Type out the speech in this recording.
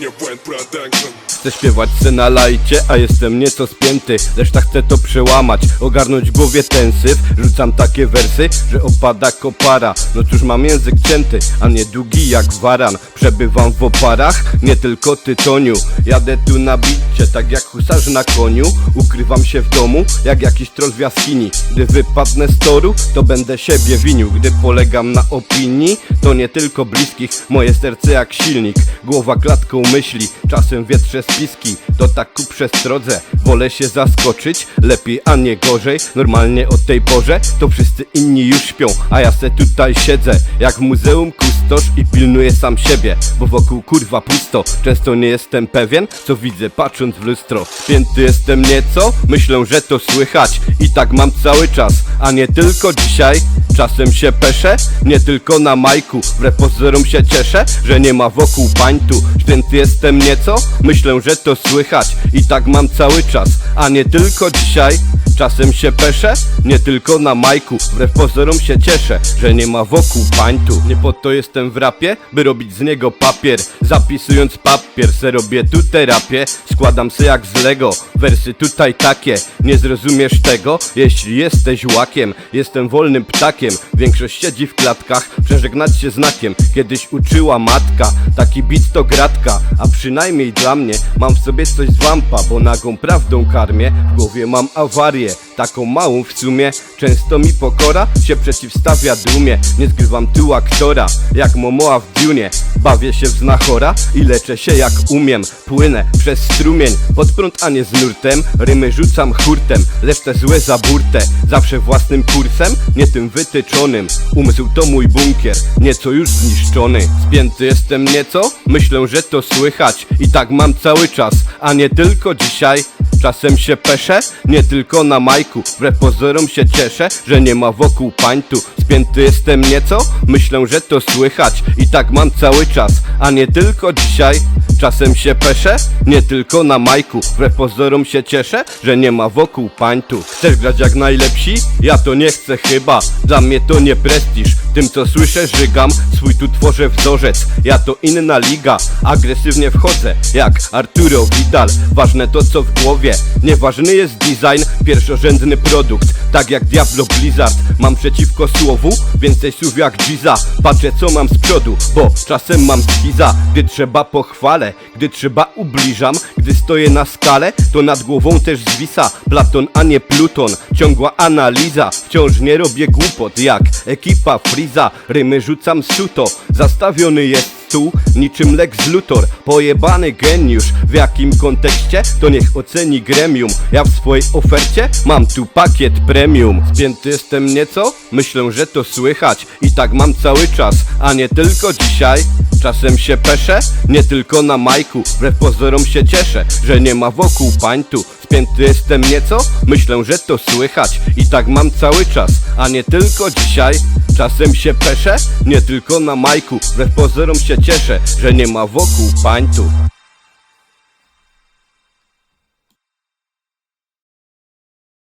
your Brand Production Chcę śpiewać se na lajcie, a jestem nieco spięty. Reszta chce to przełamać, ogarnąć głowie ten syf. Rzucam takie wersy, że opada kopara. No cóż mam język cięty, a nie długi jak waran. Przebywam w oparach, nie tylko tytoniu. Jadę tu na bicie, tak jak husarz na koniu. Ukrywam się w domu, jak jakiś troll w jaskini. Gdy wypadnę z toru, to będę siebie winił. Gdy polegam na opinii, to nie tylko bliskich. Moje serce jak silnik, głowa klatką myśli. Czasem wietrze spiski, to tak ku przestrodze. Wolę się zaskoczyć, lepiej a nie gorzej. Normalnie o tej porze, to wszyscy inni już śpią A ja se tutaj siedzę, jak w muzeum kustosz I pilnuję sam siebie, bo wokół kurwa pusto. Często nie jestem pewien, co widzę patrząc w lustro. Spięty jestem nieco, myślę, że to słychać. I tak mam cały czas, a nie tylko dzisiaj Czasem się peszę, nie tylko na majku Wbrew pozorom się cieszę, że nie ma wokół pańtu Święty jestem nieco, myślę, że to słychać I tak mam cały czas, a nie tylko dzisiaj. Czasem się peszę, nie tylko na majku. Wbrew pozorom się cieszę, że nie ma wokół pańtu. Nie po to jestem w rapie, by robić z niego papier. Zapisując papier, se robię tu terapię. Składam se jak z Lego, wersy tutaj takie. Nie zrozumiesz tego, jeśli jesteś łakiem. Jestem wolnym ptakiem, większość siedzi w klatkach. Przeżegnać się znakiem, kiedyś uczyła matka. Taki bit to gratka, a przynajmniej dla mnie. Mam w sobie coś z wampa, bo nagą prawdą karmię W głowie mam awarię, taką małą w sumie. Często mi pokora się przeciwstawia dumie. Nie zgrywam tu aktora, jak Momoa w Dune. Bawię się w znachora i leczę się jak umiem. Płynę przez strumień, pod prąd a nie z nurtem. Rymy rzucam hurtem, lecz te złe za burtę. Zawsze własnym kursem, nie tym wytyczonym. Umysł to mój bunkier, nieco już zniszczony. Spięty jestem nieco, myślę, że to słychać. I tak mam cały czas, a nie tylko dzisiaj Czasem się peszę, nie tylko na majku. Wbrew pozorom się cieszę, że nie ma wokół pańtu. Spięty jestem nieco, myślę, że to słychać. I tak mam cały czas, a nie tylko dzisiaj. Czasem się peszę, nie tylko na majku. Wbrew pozorom się cieszę, że nie ma wokół pańtu. Chcesz grać jak najlepsi? Ja to nie chcę chyba. Dla mnie to nie prestiż Tym co słyszę żygam, swój tu tworzę wzorzec. Ja to inna liga, agresywnie wchodzę Jak Arturo Vidal, ważne to co w głowie. Nieważny jest design, pierwszorzędny produkt. Tak jak Diablo Blizzard. Mam przeciwko słowu, więcej słów jak Giza. Patrzę co mam z przodu, bo czasem mam schiza Gdy trzeba pochwalę, gdy trzeba ubliżam Gdy stoję na skale, to nad głową też zwisa Platon, a nie Pluton, ciągła analiza. Wciąż nie robię głupot jak ekipa Friza. Rymy rzucam suto, zastawiony jest stół niczym Lex Luthor Pojebany geniusz, w jakim kontekście? To niech oceni gremium. Ja w swojej ofercie mam tu pakiet premium. Spięty jestem nieco? Myślę, że to słychać. I tak mam cały czas, a nie tylko dzisiaj. Czasem się peszę, nie tylko na majku. Wbrew pozorom się cieszę, że nie ma wokół pańtu Spięty jestem nieco? Myślę, że to słychać. I tak mam cały czas, a nie tylko dzisiaj. Czasem się peszę, nie tylko na majku. Wbrew pozorom się cieszę, że nie ma wokół pańtu